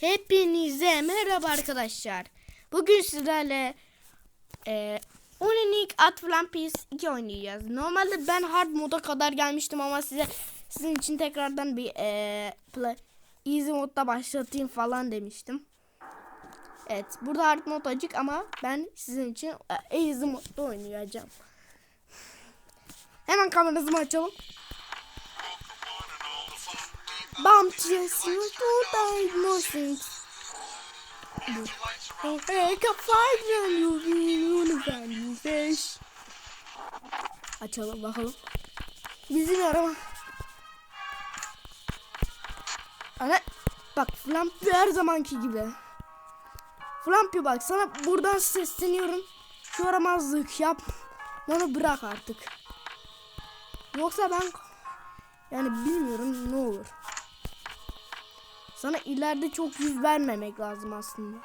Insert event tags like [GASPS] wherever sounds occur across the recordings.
Hepinize merhaba arkadaşlar. Bugün sizlerle e, Unique at One Piece 2 oynayacağız. Normalde ben hard moda kadar gelmiştim ama size sizin için tekrardan bir e, play, easy modda başlatayım falan demiştim. Evet burada hard mod açık ama ben sizin için e, easy modda oynayacağım. Hemen kameramızı açalım. Bump just five you win you fish. Açalım bakalım. Bizim araba. Ana bak Flampy her zamanki gibi. Flampy bak sana buradan sesleniyorum. Şu yaramazlık yap. Bana bırak artık. Yoksa ben yani bilmiyorum ne olur. Sana ileride çok yüz vermemek lazım aslında.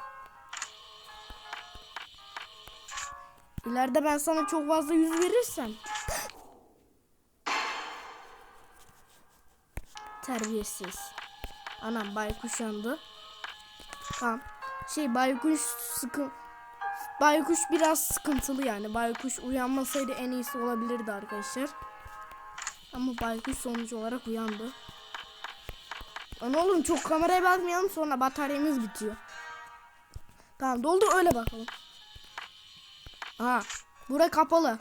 İleride ben sana çok fazla yüz verirsem. Terbiyesiz. Anam baykuş yandı. Tamam. Şey baykuş sıkın. Baykuş biraz sıkıntılı yani. Baykuş uyanmasaydı en iyisi olabilirdi arkadaşlar. Ama baykuş sonuç olarak uyandı. Lan oğlum çok kameraya bakmayalım sonra bataryamız bitiyor. Tamam doldu öyle bakalım. Aha bura kapalı.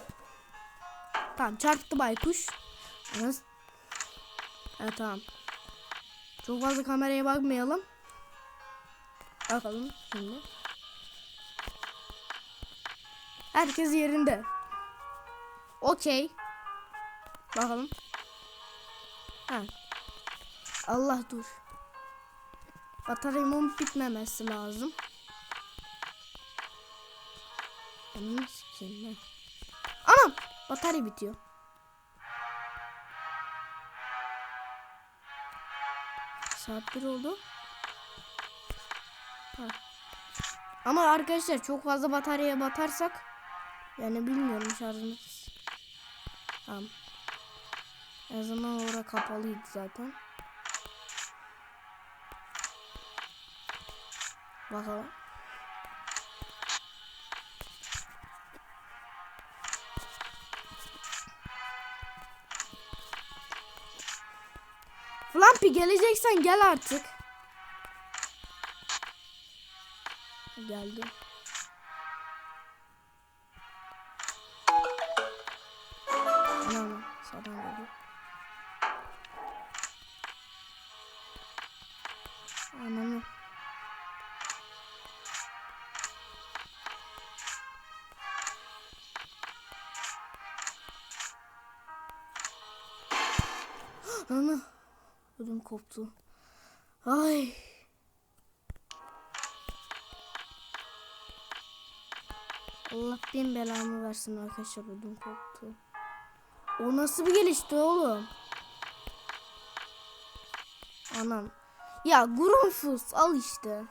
Tamam çarptı baykuş. Evet. evet tamam. Çok fazla kameraya bakmayalım. Bakalım şimdi. Herkes yerinde. Okey. Bakalım. Ha. Allah dur. Bataryamın bitmemesi lazım. Anam sikeyim. Anam! Batarya bitiyor. Saat bir oldu. Ha. Ama arkadaşlar çok fazla bataryaya batarsak yani bilmiyorum şarjımız. Tamam. Her zaman orada kapalıydı zaten. Bakalım. Flampy geleceksen gel artık. Geldi. Ana. Ödüm koptu. Ay. Allah bin belamı versin arkadaşlar ödüm koptu. O nasıl bir gelişti oğlum? Anam. Ya Grunfus al işte.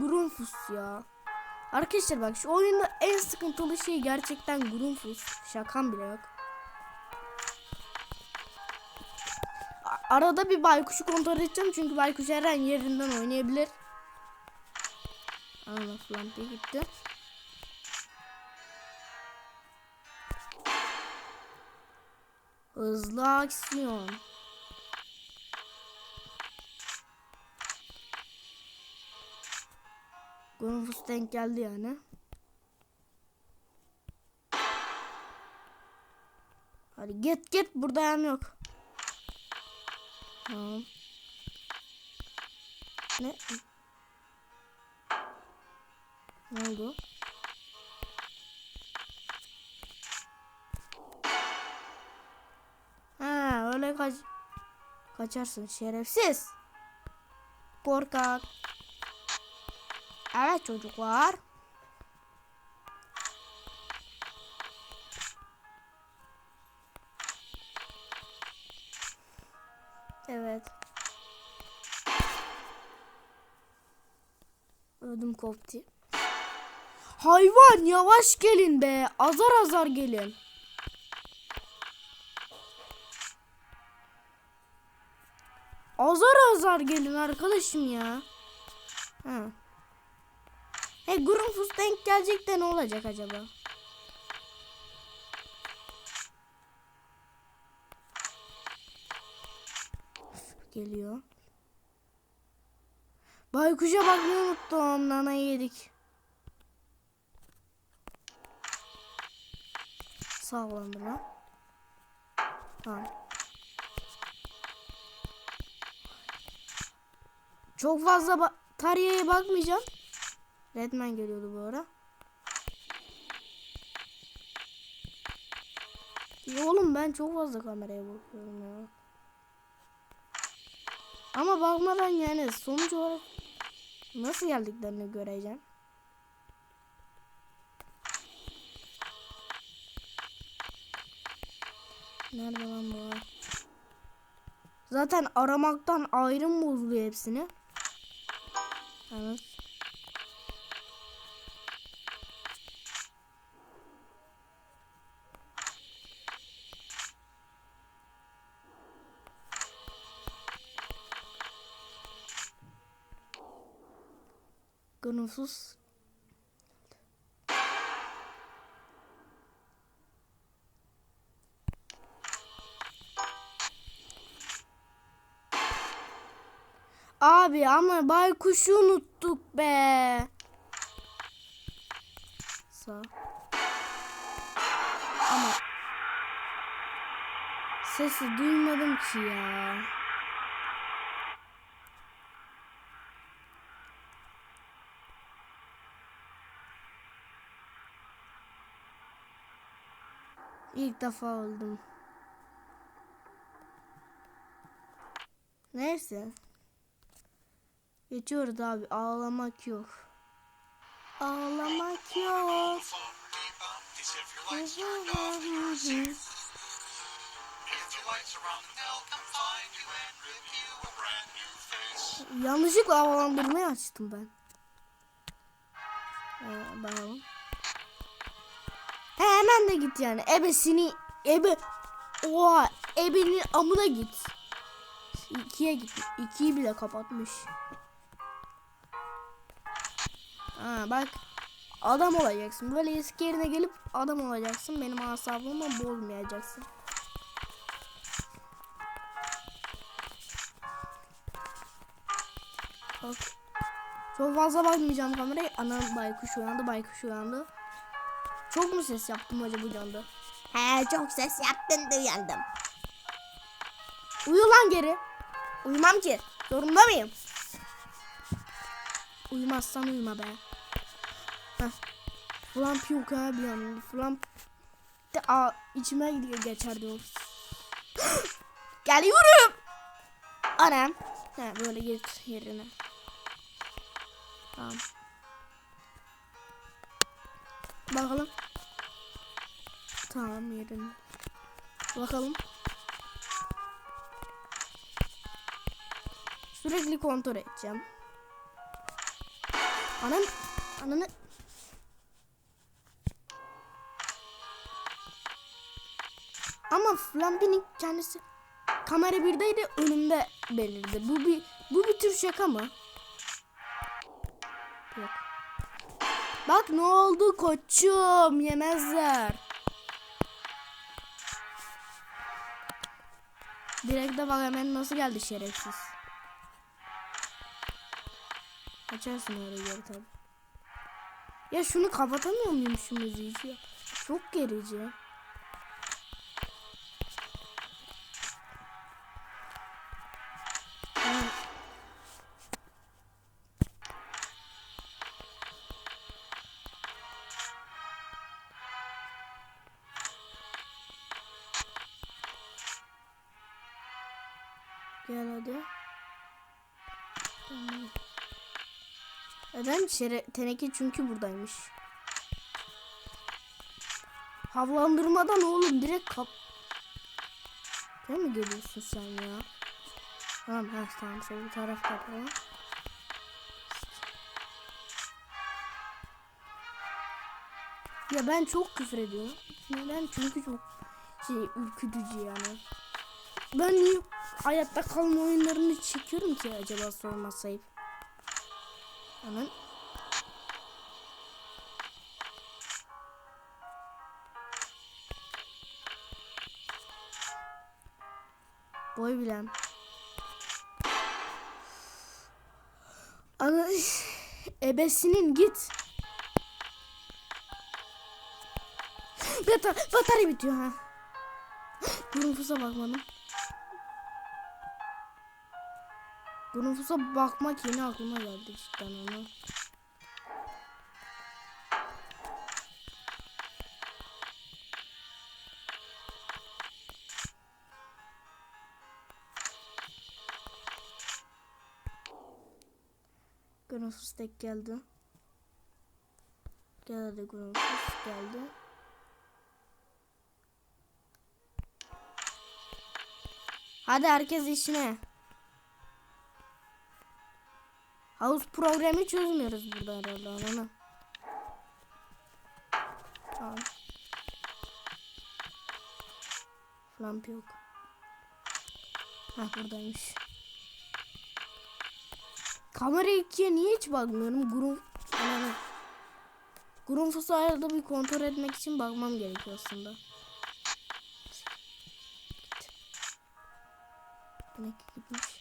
Grunfus ya. Arkadaşlar bak şu oyunda en sıkıntılı şey gerçekten Grunfus. Şakam bile yok. Arada bir baykuşu kontrol edeceğim çünkü baykuş her an yerinden oynayabilir. Allah falan bir gitti. Hızlı aksiyon. Gunfus denk geldi yani. Hadi git git burada yan yok. Tamam. Ne? Ne oldu? Ha öyle kaç kaçarsın şerefsiz. Korkak. Evet çocuklar. Evet. Ödüm koptu. Hayvan yavaş gelin be. Azar azar gelin. Azar azar gelin arkadaşım ya. Ha. He Grunfus denk gelecek de ne olacak acaba? Geliyor. Baykuş'a bakmayı unuttum. Nana yedik. Sağlandı lan. Tamam. Çok fazla ba- Tarya'ya bakmayacağım. Redman geliyordu bu ara. Ya oğlum ben çok fazla kameraya bakıyorum ya. Ama bakmadan yani sonuç olarak nasıl geldiklerini göreceğim. Nerede lan bu? Zaten aramaktan ayrım bozuluyor hepsini. Evet. Gönülsüz. Abi ama baykuşu unuttuk be. Sağ. Ama sesi duymadım ki ya. İlk defa oldum. Neyse. Geçiyoruz abi. Ağlamak yok. Ağlamak yok. Yanlışlıkla havalandırmayı açtım ben. Ee, bakalım. He, hemen de git yani. Ebesini ebe Oha ebenin amına git. İkiye git. İkiyi bile kapatmış. Ha bak. Adam olacaksın. Böyle eski yerine gelip adam olacaksın. Benim asabımı bozmayacaksın. Bak. Çok fazla bakmayacağım kameraya. Ana baykuş uyandı, baykuş uyandı. Çok mu ses yaptım acaba uyandı? He çok ses yaptın da uyandım. Uyu lan geri. Uyumam ki. Zorunda mıyım? Uyumazsan uyuma be. Heh. Flamp yok abi yani. Flamp de a, içime gidiyor geçerdi o. [GASPS] Geliyorum. Anam. He böyle git yerine. Tamam. Bakalım. Tamam yerine. Bakalım. Sürekli kontrol edeceğim. Anam. Ananı. Ama Flambi'nin kendisi kamera birdeydi önümde belirdi. Bu bir bu bir tür şaka mı? Yok. Bak ne oldu koçum yemezler. Direkte bak hemen nasıl geldi şerefsiz. Açarsın öyle geri tabi. Ya şunu kapatamıyor muyum şu müziği? Çok gerici. Gel hadi. Neden şere teneke çünkü buradaymış. Havlandırmadan oğlum direkt kap. Ne mi geliyorsun sen ya? Tamam ha tamam sol tarafta falan. Ya ben çok küfür ediyorum. Neden? Çünkü çok şey ürkütücü yani. Ben niye hayatta kalma oyunlarını çekiyorum ki acaba sormasayıp. Hemen. Boy bilem. Ana ebesinin git. Batar batarya bitiyor ha. Nüfusa bakmadım. Bu nüfusa bakmak yeni aklıma geldi cidden onu. Nüfus tek geldi. Geldi nüfus geldi. Hadi herkes işine. Havuz problemi çözmüyoruz burada herhalde ananı. Tamam. Lamp yok. Hah buradaymış. Kamera 2'ye niye hiç bakmıyorum? Grum... Ananı. Grunfus'u arada bir kontrol etmek için bakmam gerekiyor aslında. Demek gitmiş.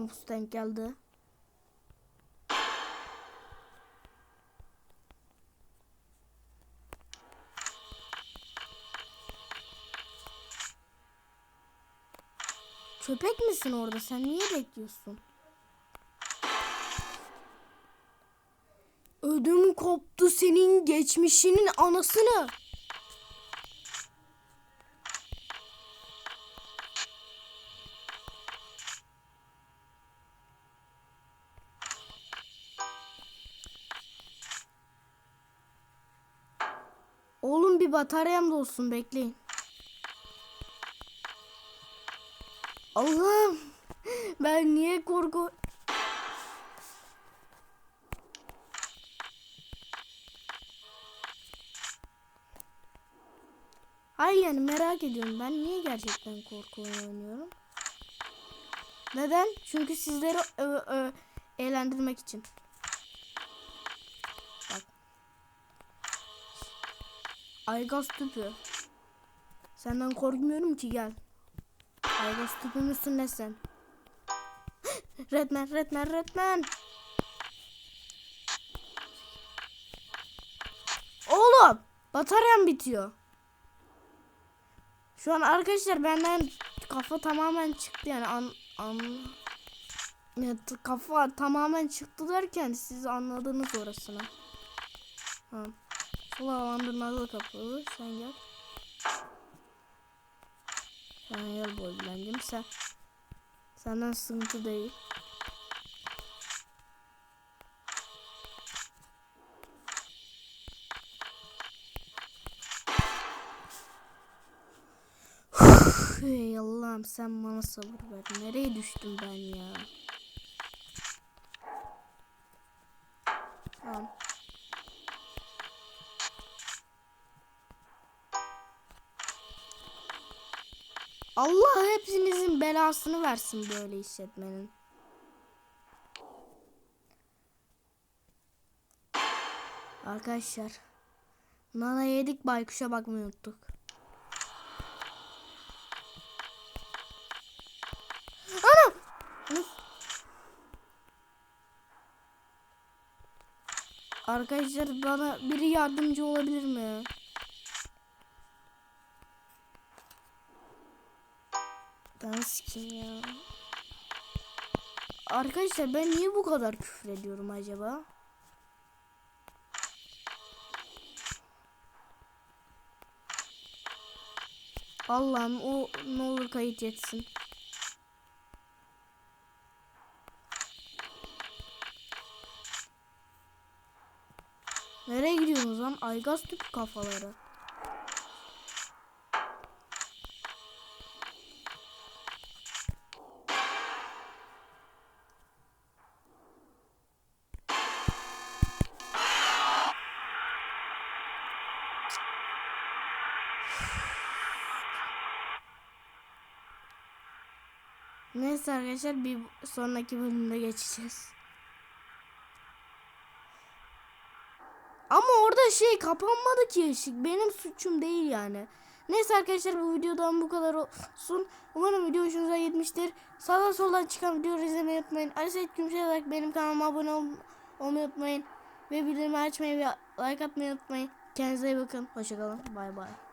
Grunfus denk geldi. Köpek misin orada? Sen niye bekliyorsun? Ödüm koptu senin geçmişinin anasını. Oğlum bir bataryam da olsun bekleyin. Allah'ım ben niye korku Hayır yani merak ediyorum ben niye gerçekten korku oynuyorum? Neden? Çünkü sizleri eğlendirmek için. Aygaz tüpü. Senden korkmuyorum ki gel. Aygaz tüpü müsün ne sen? [GASPS] Redman, Redman, Redman. Oğlum, bataryam bitiyor. Şu an arkadaşlar benden kafa tamamen çıktı yani an, an ya, kafa tamamen çıktı derken siz anladınız orasını. Tamam. Havalandırmalı kapalı. Sen gel. Sen gel boylancım sen. Senden sıkıntı değil. Ey Allah'ım sen bana sabır ver. Nereye düştüm ben ya? Tamam. Allah hepinizin belasını versin böyle işletmenin. Arkadaşlar. Nana yedik baykuşa bakmayı unuttuk. Ana! Arkadaşlar bana biri yardımcı olabilir mi? Sikeyim ya. Arkadaşlar ben niye bu kadar küfür ediyorum acaba? Allah'ım o ne olur kayıt etsin. Nereye gidiyorsunuz lan? Aygaz tüp kafaları. Neyse arkadaşlar bir sonraki bölümde geçeceğiz. Ama orada şey kapanmadı ki ışık. Benim suçum değil yani. Neyse arkadaşlar bu videodan bu kadar olsun. Umarım video hoşunuza gitmiştir. Sağdan soldan çıkan videoları izlemeyi unutmayın. Ali Seyit Gümüşer olarak benim kanalıma abone ol olmayı unutmayın. Ve bildirimi açmayı ve like atmayı unutmayın. Kendinize iyi bakın. Hoşçakalın. Bay bay.